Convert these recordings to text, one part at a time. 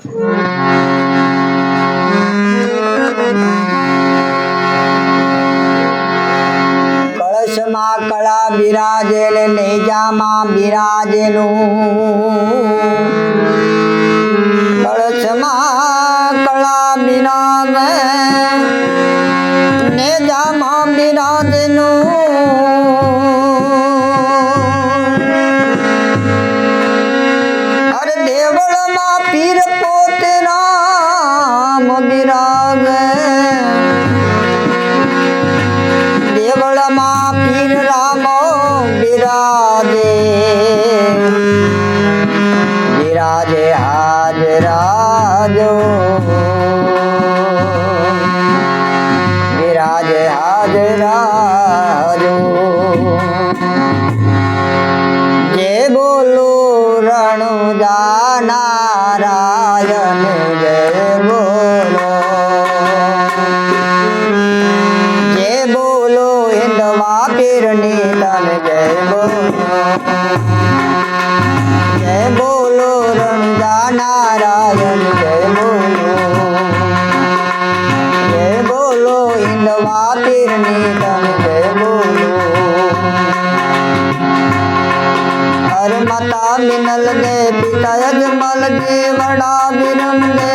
કળશમાં કળા બિરાજે ને નેજામાં બિરાજેલું. કળશમાં કળા બિરાજે નેજામાં બિરાજેલું. બિરાજે જે બોલો રણુ નારાયણ જય બોલો. જે બોલો હિન્દવા પીરની તન જય બોલો. જય બોલો રણ નારાયણ જય બોલો. પીરની તન જય બોલો અરે માતા મિનલ દે પિતા અજમલ દે વડા વિરમ દે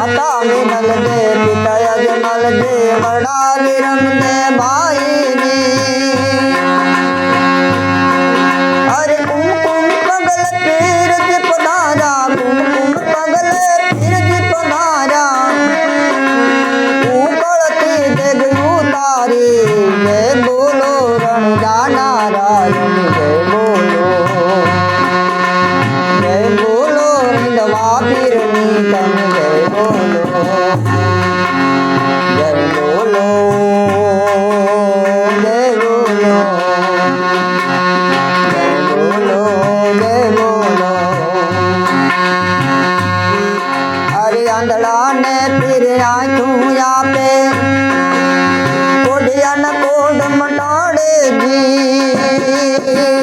માતા મિનલ દે પિતા અજમલ દે વડા વિરમ દે ભાઈ જી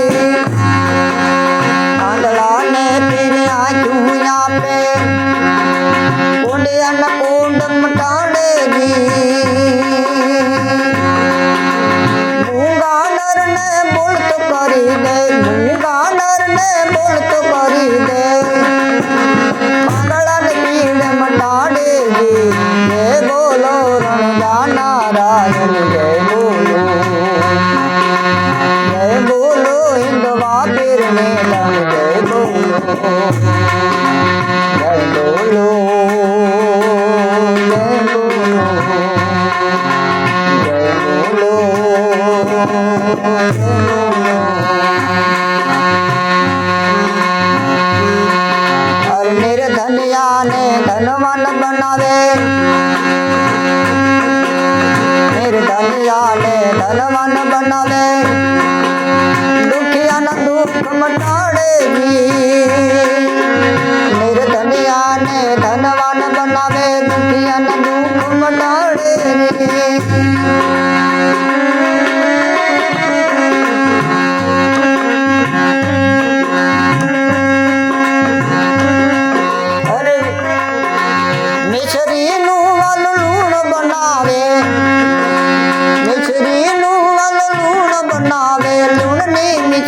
ਧਨਵਾਨ ਬਣਾਵੇ। ਮੇਰੇ ਧਨਿਆ ਨੇ ਧਨਵਾਨ ਬਣਾਵੇ। ਦੁਖਿਆ ਨਾ ਦੁੱਖ ਮਟਾੜੇਗੀ ਮੇਰੇ ਧਨਿਆ ਨੇ ਧਨਵਾਨ ਬਣਾਵੇ। ਦੁਖਿਆ ਨਾ ਦੁੱਖ ਮਟਾੜੇਗੀ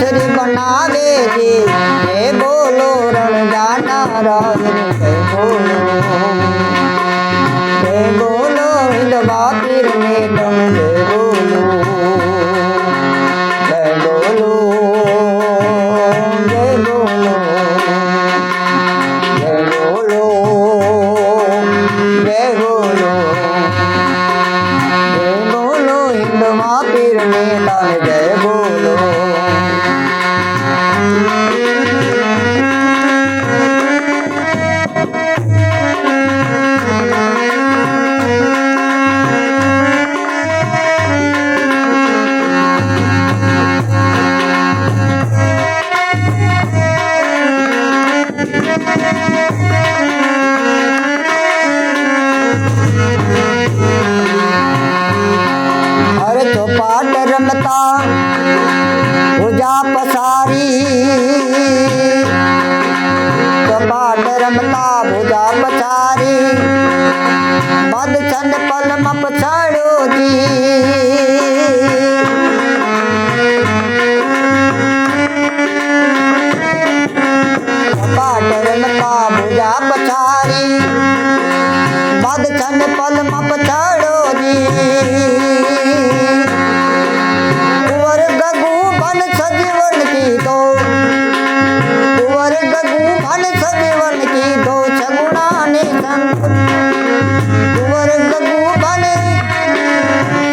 મિશ્રી બનાવે રે હે બોલો રણજા રાજ જય બોલો હે બોલો હિંદ પીરને રમતા પૂજા પસારી મદ છંદ પલમાં પછાડ્યો જી પાટ રમતા પૂજા પછારી મદ છંદ પલમાં પછાડ્યો જી કુંવર ગગુ બન સજીવન કીધો. કુંવર ગગુ બન સજીવન કીધો. સગુણાને સંત કુંવર ગગુ બન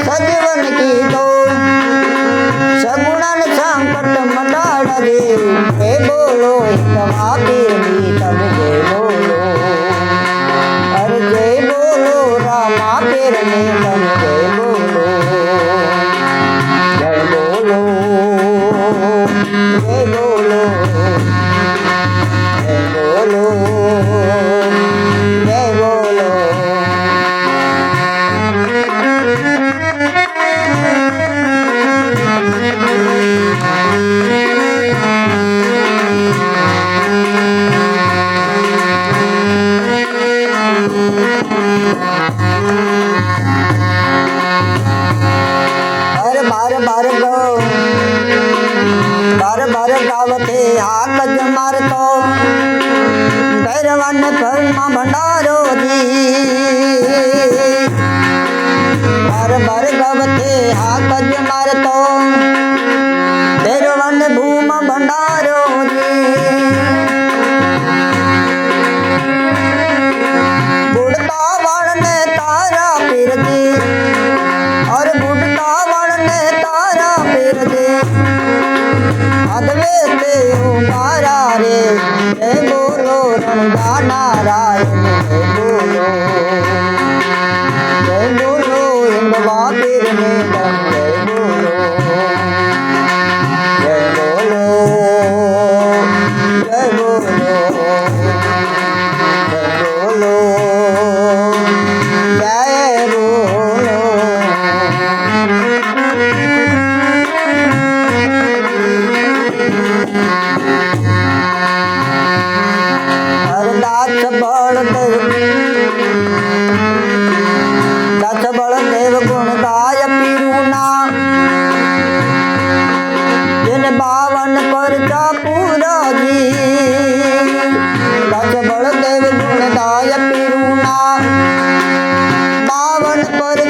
સજીવન કીધો. સગુણાન સંકટ મટાડ રે હે બોલો, તમા પીરની તમે બોલો. અરે બોલો, રામા પીરની તમે જય હાક જ મારતો. ભૈરવન ઘરમાં ભંડારો જી બાર બાર ગાવતે હાક જ મારતો. ભૈરવન ભૂમ ભંડારો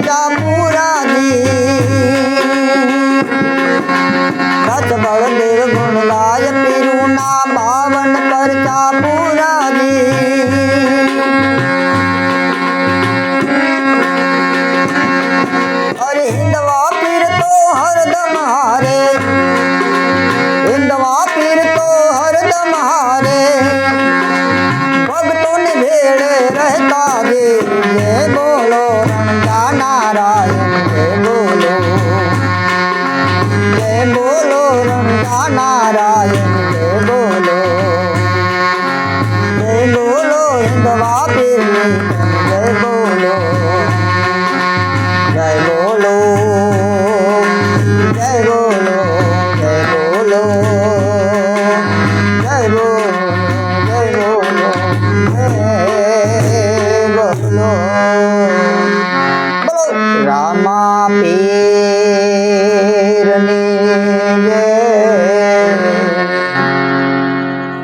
का पूरा दी रथ बलदेव गुण लाय पीरू ना पावन करता पूरा दी अरे हिंदवा पीर तो हरदम हारे। हिंदवा फिर तो हरदम हारे। भक्तों ने भेड़े रहता दे। बोलो रा નારાયણ.